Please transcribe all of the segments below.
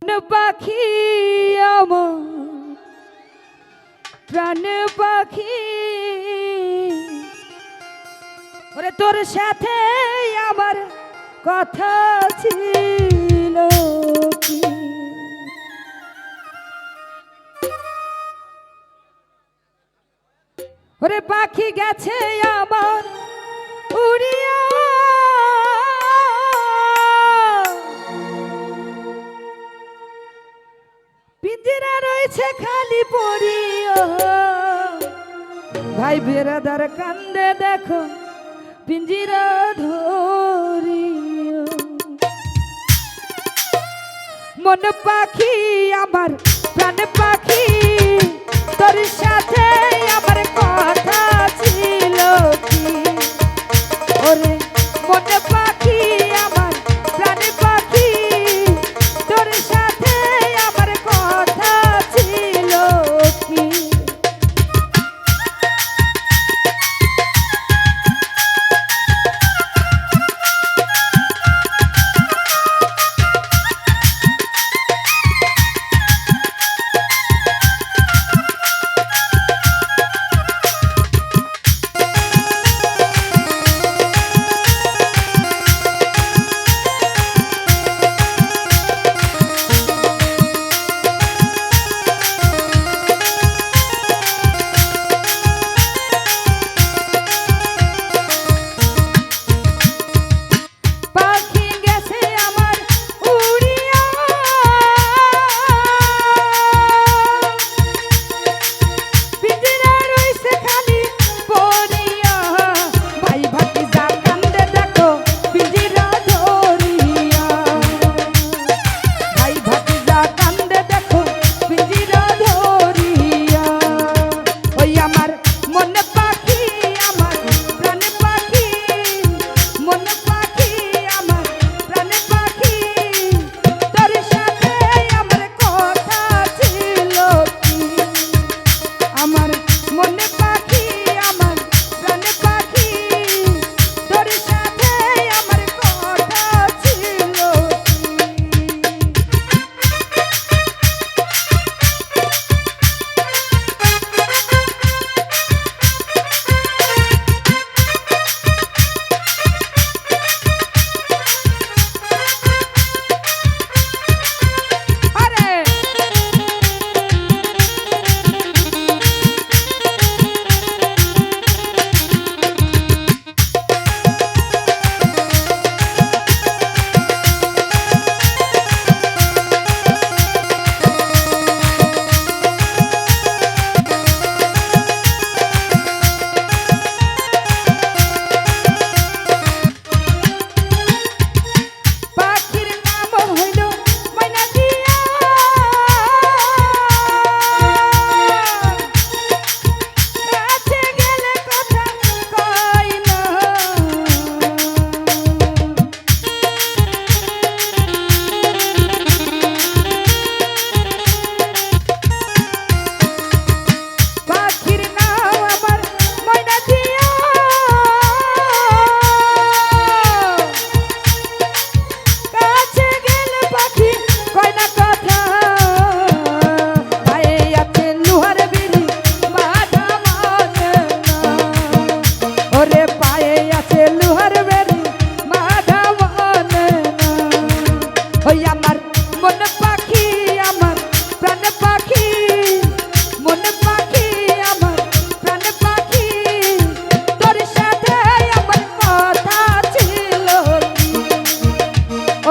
পাখি আমার, প্রাণ পাখি। ওরে তোর সাথে আমার কথা ছিল কি? ওরে পাখি গেছে আমার, উড়িয়া খালি পড়িয়া। ভাই বেরাদার কান্দে দেখো, পিঞ্জিরা ধরি মন পাখি আমার, প্রাণ পাখি, তোর সাথে আমার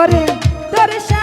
করে তোর